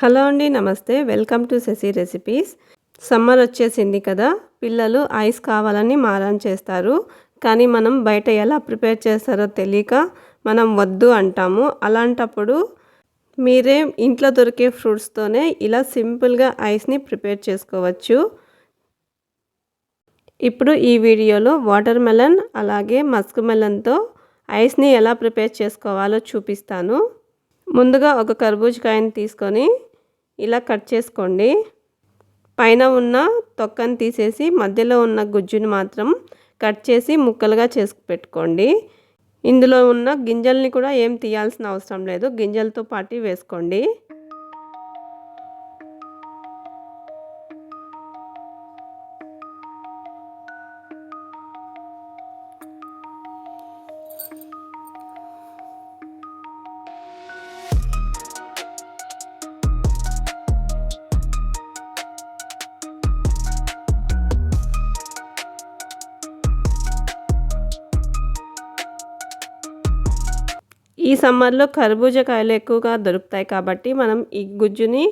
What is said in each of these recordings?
Hello అండి నమస్తే. Welcome to Sashi recipes. Summer వచ్చేసింది కదా పిల్లలు ఐస్ కావాలని మారం చేస్తారు. కానీ మనం బయట ఎలా ప్రిపేర్ చేస్తారో తెలియక మనం వద్దు అంటాము. అలాంటప్పుడు మీరే ఇంట్లో దొరికే ఫ్రూట్స్తోనే ఇలా సింపుల్గా ఐస్ని ప్రిపేర్ చేసుకోవచ్చు. ఇప్పుడు ఈ వీడియోలో వాటర్ మెలన్ అలాగే మస్క్ మెలన్తో ఐస్ని ఎలా ప్రిపేర్ చేసుకోవాలో చూపిస్తాను. ముందుగా ఒక కర్బూజకాయని తీసుకొని ఇలా కట్ చేసుకోండి. పైన ఉన్న తొక్కని తీసేసి మధ్యలో ఉన్న గుజ్జుని మాత్రం కట్ చేసి ముక్కలుగా చేసి పెట్టుకోండి. ఇందులో ఉన్న గింజల్ని కూడా ఏం తీయాల్సిన అవసరం లేదు. గింజలతో పాటు వేసుకోండి. ఈ సమ్మర్లో కర్బూజకాయలు ఎక్కువగా దొరుకుతాయి కాబట్టి మనం ఈ గుజ్జుని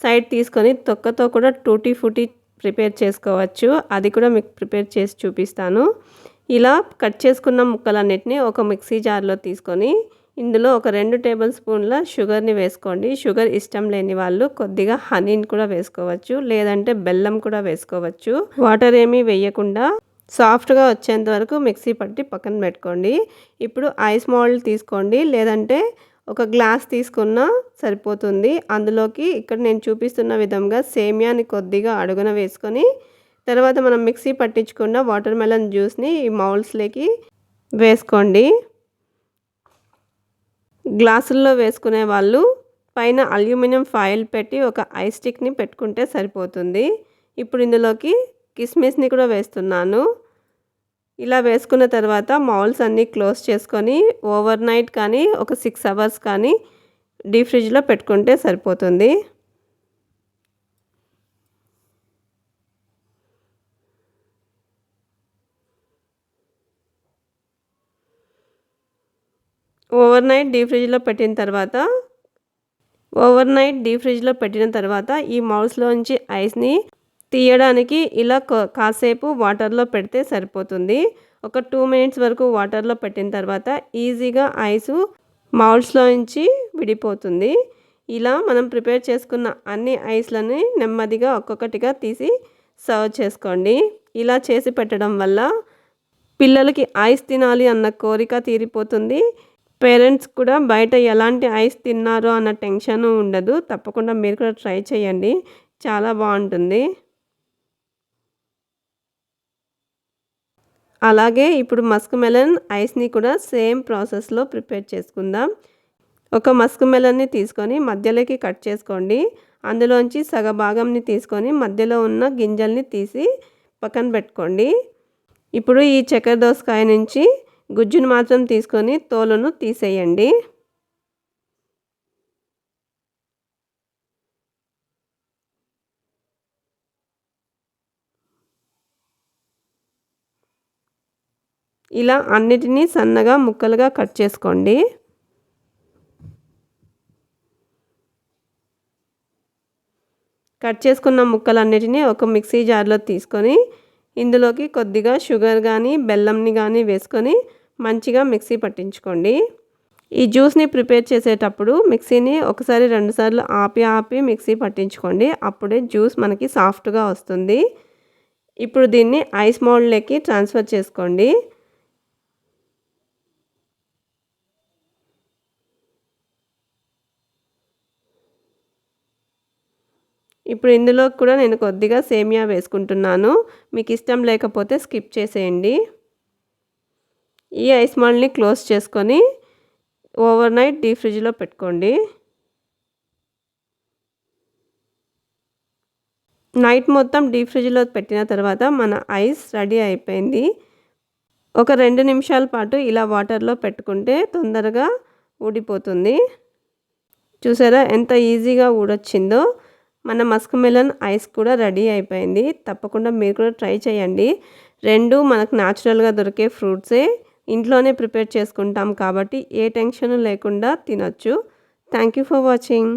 సైడ్ తీసుకొని తొక్కతో కూడా టూటీ ఫూటీ ప్రిపేర్ చేసుకోవచ్చు. అది కూడా మీకు ప్రిపేర్ చేసి చూపిస్తాను. ఇలా కట్ చేసుకున్న ముక్కలన్నిటిని ఒక మిక్సీ జార్లో తీసుకొని ఇందులో ఒక రెండు టేబుల్ స్పూన్ల షుగర్ని వేసుకోండి. షుగర్ ఇష్టం లేని వాళ్ళు కొద్దిగా హనీని కూడా వేసుకోవచ్చు లేదంటే బెల్లం కూడా వేసుకోవచ్చు. వాటర్ ఏమీ వేయకుండా సాఫ్ట్గా వచ్చేంత వరకు మిక్సీ పట్టి పక్కన పెట్టుకోండి. ఇప్పుడు ఐస్ మోల్డ్ తీసుకోండి. లేదంటే ఒక గ్లాస్ తీసుకున్నా సరిపోతుంది. అందులోకి ఇక్కడ నేను చూపిస్తున్న విధంగా సేమియాని కొద్దిగా అడుగున వేసుకొని తర్వాత మనం మిక్సీ పట్టించుకున్న వాటర్ మెలన్ జ్యూస్ని ఈ మౌల్స్లోకి వేసుకోండి. గ్లాసుల్లో వేసుకునే వాళ్ళు పైన అల్యూమినియం ఫాయిల్ పెట్టి ఒక ఐస్ స్టిక్ని పెట్టుకుంటే సరిపోతుంది. ఇప్పుడు ఇందులోకి కిస్మిస్ని కూడా వేస్తున్నాను. ఇలా వేసుకున్న తర్వాత మౌల్స్ అన్నీ క్లోజ్ చేసుకొని ఓవర్ నైట్ కానీ ఒక సిక్స్ అవర్స్ కానీ డీప్ ఫ్రిడ్జ్లో పెట్టుకుంటే సరిపోతుంది. ఓవర్ నైట్ డీప్ ఫ్రిడ్జ్లో పెట్టిన తర్వాత ఓవర్ నైట్ డీప్ ఫ్రిడ్జ్లో పెట్టిన తర్వాత ఈ మౌల్స్లోంచి ఐస్ని తీయడానికి ఇలా కాసేపు వాటర్లో పెడితే సరిపోతుంది. ఒక టూ మినిట్స్ వరకు వాటర్లో పెట్టిన తర్వాత ఈజీగా ఐసు మౌల్స్లో నుంచి విడిపోతుంది. ఇలా మనం ప్రిపేర్ చేసుకున్న అన్ని ఐస్లని నెమ్మదిగా ఒక్కొక్కటిగా తీసి సర్వ్ చేసుకోండి. ఇలా చేసి పెట్టడం వల్ల పిల్లలకి ఐస్ తినాలి అన్న కోరిక తీరిపోతుంది. పేరెంట్స్ కూడా బయట ఎలాంటి ఐస్ తిన్నారో అన్న టెన్షన్ ఉండదు. తప్పకుండా మీరు కూడా ట్రై చేయండి. చాలా బాగుంటుంది. అలాగే ఇప్పుడు మస్క్ మెలన్ ఐస్ని కూడా సేమ్ ప్రాసెస్లో ప్రిపేర్ చేసుకుందాం. ఒక మస్క్ మెలన్ని తీసుకొని మధ్యలోకి కట్ చేసుకోండి. అందులోంచి సగ భాగంని తీసుకొని మధ్యలో ఉన్న గింజల్ని తీసి పక్కన పెట్టుకోండి. ఇప్పుడు ఈ చక్కెర దోసకాయ నుంచి గుజ్జును మాత్రం తీసుకొని తోలును తీసేయండి. ఇలా అన్నిటినీ సన్నగా ముక్కలుగా కట్ చేసుకోండి. కట్ చేసుకున్న ముక్కలన్నిటినీ ఒక మిక్సీ జార్లో తీసుకొని ఇందులోకి కొద్దిగా షుగర్ కానీ బెల్లంని కానీ వేసుకొని మంచిగా మిక్సీ పట్టించుకోండి. ఈ జ్యూస్ని ప్రిపేర్ చేసేటప్పుడు మిక్సీని ఒకసారి రెండుసార్లు ఆపి ఆపి మిక్సీ పట్టించుకోండి. అప్పుడే జ్యూస్ మనకి సాఫ్ట్గా వస్తుంది. ఇప్పుడు దీన్ని ఐస్ మోల్డ్లోకి ట్రాన్స్ఫర్ చేసుకోండి. ఇప్పుడు ఇందులో కూడా నేను కొద్దిగా సేమియా వేసుకుంటున్నాను. మీకు ఇష్టం లేకపోతే స్కిప్ చేసేయండి. ఈ ఐస్ మాల్ని క్లోజ్ చేసుకొని ఓవర్ నైట్ డీ ఫ్రిడ్జ్లో పెట్టుకోండి. నైట్ మొత్తం డీ ఫ్రిడ్జ్లో పెట్టిన తర్వాత మన ఐస్ రెడీ అయిపోయింది. ఒక రెండు నిమిషాల పాటు ఇలా వాటర్లో పెట్టుకుంటే తొందరగా ఊడిపోతుంది. చూసారా ఎంత ఈజీగా ఊడొచ్చిందో? మన మస్క్ మెలన్ ఐస్ కూడా రెడీ అయిపోయింది. తప్పకుండా మీరు కూడా ట్రై చేయండి. రెండు మనకు న్యాచురల్గా దొరికే ఫ్రూట్సే. ఇంట్లోనే ప్రిపేర్ చేసుకుంటాం కాబట్టి ఏ టెన్షన్ లేకుండా తినొచ్చు. Thank you for watching.